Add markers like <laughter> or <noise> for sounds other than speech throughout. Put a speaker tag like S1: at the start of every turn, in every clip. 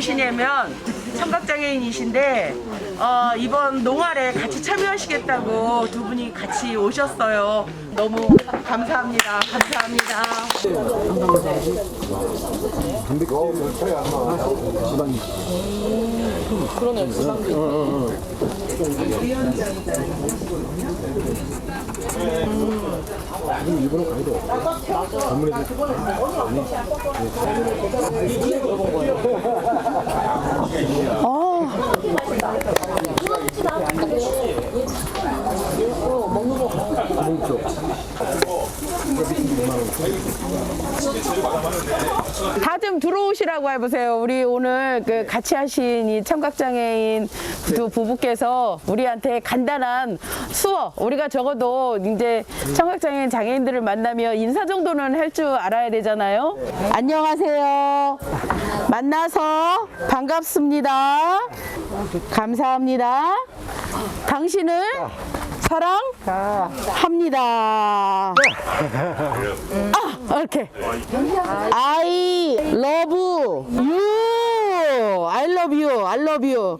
S1: 누구시냐면 청각장애인이신데 어, 이번 농활에 같이 참여하시겠다고 두 분이 같이 오셨어요. 너무 감사합니다. 감사합니다.
S2: 다 좀 들어오시라고 해보세요. 우리 오늘 그 같이 하신 이 청각장애인 두 부부께서 우리한테 간단한 수어, 우리가 적어도 이제 청각장애인 장애인들을 만나면 인사 정도는 할 줄 알아야 되잖아요. 안녕하세요. 만나서 반갑습니다. 감사합니다. 당신을 사랑 합니다. 아, 이렇게. I love you. I love you. I love you.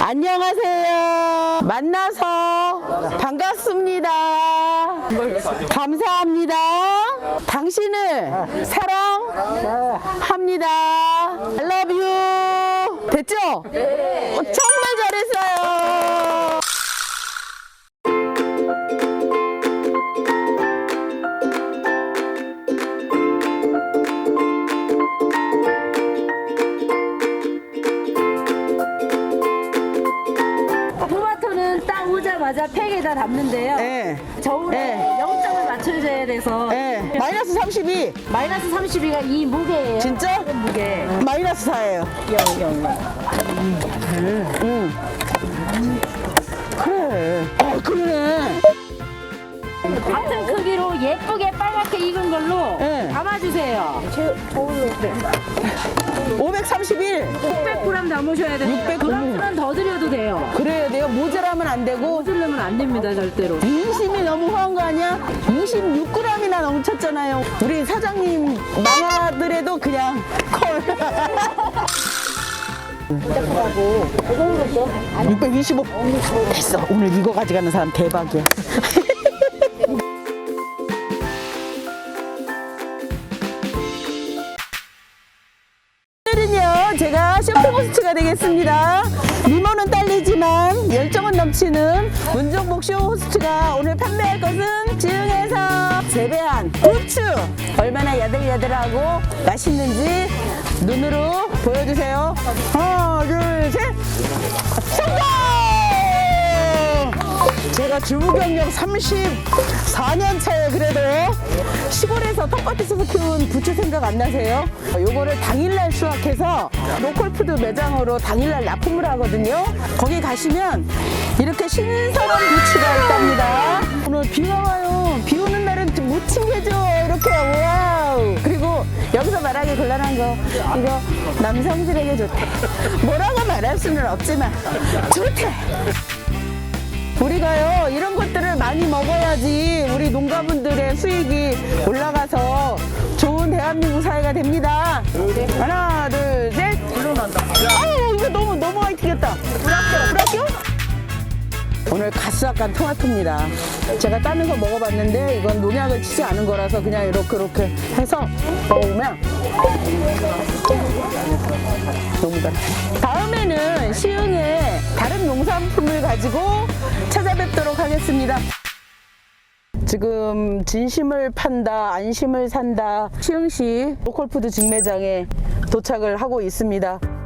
S2: 안녕하세요. 만나서 반갑습니다. 감사합니다. 당신을 사랑합니다. I love you. 됐죠? 네. 정말 잘했어요.
S3: 팩에다 담는데요.
S2: 네.
S3: 저울에
S2: 네.
S3: 0점을 맞춰줘야 돼서
S2: 네. 마이너스 32.
S3: 마이너스 32가 이 무게예요.
S2: 진짜?
S3: 무게.
S2: 마이너스 4예요.
S3: 0, 0.
S2: 그래. 어, 그러네.
S3: 같은 크기로 예쁘게 익은 걸로
S2: 네.
S3: 담아주세요.
S2: 531.
S3: 600g 담으셔야 됩니다.
S2: 600
S3: 그램수는 더 드려도 돼요.
S2: 그래야 돼요. 모자라면 안 되고.
S3: 모자르면 안 됩니다, 절대로.
S2: 인심이 너무 허한 거 아니야? 26g이나 넘쳤잖아요. 우리 사장님 망아들에도 그냥 콜. 625. 됐어. 오늘 이거 가져가는 사람 대박이야. 제가 셰프호스트가 되겠습니다. 미모는 딸리지만 열정은 넘치는 문종복 쇼호스트가 오늘 판매할 것은 지흥에서 재배한 고추. 얼마나 야들야들하고 맛있는지 눈으로 보여주세요. 하나 둘 셋. 성공! 주부 경력 34년 차에 그래도 시골에서 텃밭에서 키운 부추 생각 안 나세요? 요거를 당일날 수확해서 로컬푸드 매장으로 당일날 납품을 하거든요. 거기 가시면 이렇게 신선한 부추가 있답니다. 오늘 비가 와요. 비 오는 날은 못 챙겨줘. 이렇게 와우. 그리고 여기서 말하기 곤란한 거 이거 남성들에게 좋대. 뭐라고 말할 수는 없지만 좋대. 우리가요 이런 것들을 많이 먹어야지 우리 농가분들의 수익이 올라가서 좋은 대한민국 사회가 됩니다. 하나 둘 셋 물러난다. 아유 이거 너무 너무 많이 튀겼다. 불합격 불합격? 오늘 가스악간 토마토입니다. 제가 따면서 먹어봤는데 이건 농약을 치지 않은 거라서 그냥 이렇게 이렇게 해서 먹으면 너무 달아. 다음에는 다른 농산품을 가지고 찾아뵙도록 하겠습니다. 지금 진심을 판다, 안심을 산다. 시흥시 로컬푸드 직매장에 도착을 하고 있습니다.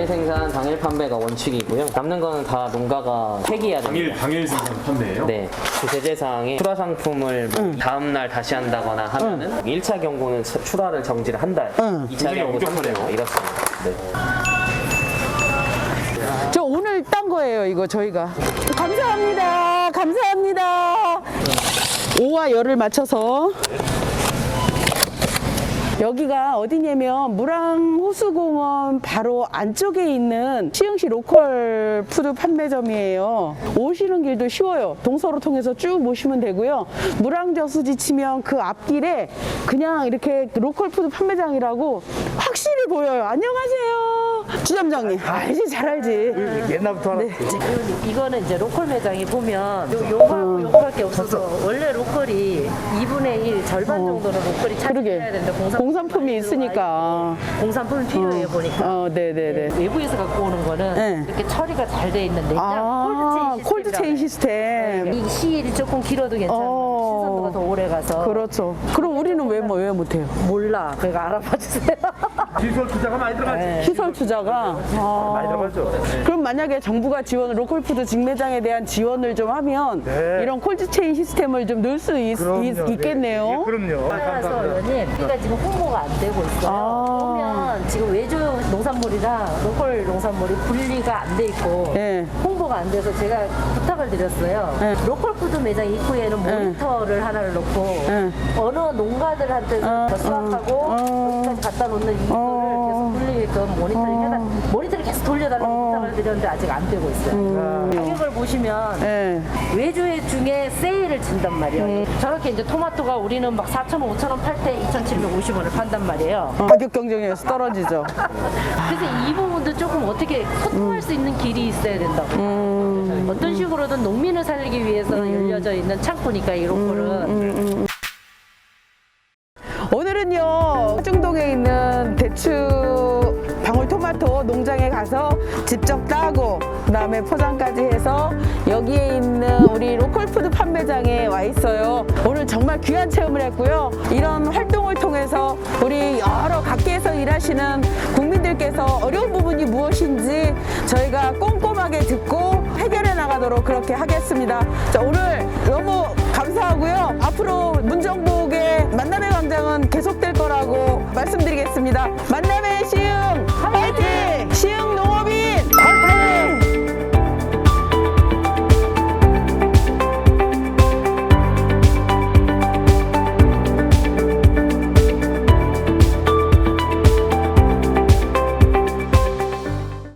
S4: 당일 생산, 당일 판매가 원칙이고요. 남는 거는 다 농가가 폐기해야 됩니다.
S5: 당일 당일 생산 판매예요?
S4: 네. 그 제재사항에 출하 상품을 뭐 다음 날 다시 한다거나 하면은 1차 경고는 차- 출하를 정지를 한 달,
S2: 응.
S4: 2차 경고
S5: 엄격하네요.
S4: 3달 이렇습니다. 네.
S2: 저 오늘 딴 거예요, 이거 저희가. 감사합니다. 감사합니다. 오와 열을 맞춰서 여기가 어디냐면 무랑호수공원 바로 안쪽에 있는 시흥시 로컬 푸드 판매점이에요. 오시는 길도 쉬워요. 동서로 통해서 쭉 오시면 되고요. 무랑저수지 치면 그 앞길에 그냥 이렇게 로컬 푸드 판매장이라고 확실히 보여요. 안녕하세요. 주점장님. 알지, 잘 알지.
S5: 옛날부터 알았지.
S6: 이거는 이제 로컬 매장에 보면 요, 요거하고 요거밖에 없어서 원래 로컬이 2분의 1 절반 정도는 로컬이 차지해야
S2: 그러게.
S6: 공산품
S2: 공산품이 있으니까.
S6: 공산품이 필요해 보니까
S2: 어, 네네네.
S6: 외부에서 갖고 오는 거는
S2: 네.
S6: 이렇게 처리가 잘 돼 있는 냉장
S2: 아,
S6: 콜드 체인
S2: 콜드체인 시스템.
S6: 이 시일이 조금 길어도 괜찮아
S2: 어.
S6: 신선도가 더 오래 가서
S2: 그렇죠. 그럼 우리는 왜, 뭐, 왜 못해요?
S6: 몰라 그러니까 알아봐 주세요 <laughs>
S5: 기술 투자가 많이 들어가지.
S2: 시설 투자 가. 아.
S5: 많이 들어가죠.
S2: 그럼 만약에 정부가 지원, 로컬푸드 직매장에 대한 지원을 좀 하면
S5: 네.
S2: 이런 콜드체인 시스템을 좀 넣을 수 있,
S5: 그럼요.
S2: 겠네요
S5: 네. 예, 그럼요.
S6: 따라서 의원님 그러니까 지금 홍보가 안 되고 있어요
S2: 아.
S6: 보면 지금 외주 농산물이랑 로컬 농산물이 분리가 안 돼 있고
S2: 네.
S6: 홍보가 안 돼서 제가 부탁을 드렸어요.
S2: 네.
S6: 로컬 푸드 매장 입구에는 모니터를 하나를 놓고
S2: 네.
S6: 어느 농가들한테
S2: 어,
S6: 서 수확하고
S2: 어.
S6: 여기까지 갖다 놓는 이거를
S2: 어.
S6: 계속 돌리게끔 모니터링 해달 모니터를 계속 돌려달라고
S2: 어.
S6: 부탁을 드렸는데 아직 안 되고 있어요. 가격을 보시면
S2: 네.
S6: 외주의 중에 세일을 준단 말이에요.
S2: 음.
S6: 저렇게 이제 토마토가 우리는 막 4,000원, 5,000원 팔 때 2,750원을 판단 말이에요.
S2: 어, 가격 경쟁에서 떨어지죠. <laughs>
S6: 그래서 이 부분도 조금 어떻게 소통할 수 있는 길이 있어야 된다고.
S2: 음.
S6: 어떤 식으로든 농민을 살리기 위해서 열려져 있는 창구니까 이 로컬은.
S2: 오늘은요 가서 직접 따고 그다음에 포장까지 해서 여기에 있는 우리 로컬푸드 판매장에 와 있어요. 오늘 정말 귀한 체험을 했고요. 이런 활동을 통해서 우리 여러 각계에서 일하시는 국민들께서 어려운 부분이 무엇인지 저희가 꼼꼼하게 듣고 해결해 나가도록 그렇게 하겠습니다. 자, 오늘 너무 감사하고요. 앞으로 문정복의 만남의 광장은 계속될 거라고 말씀드리겠습니다.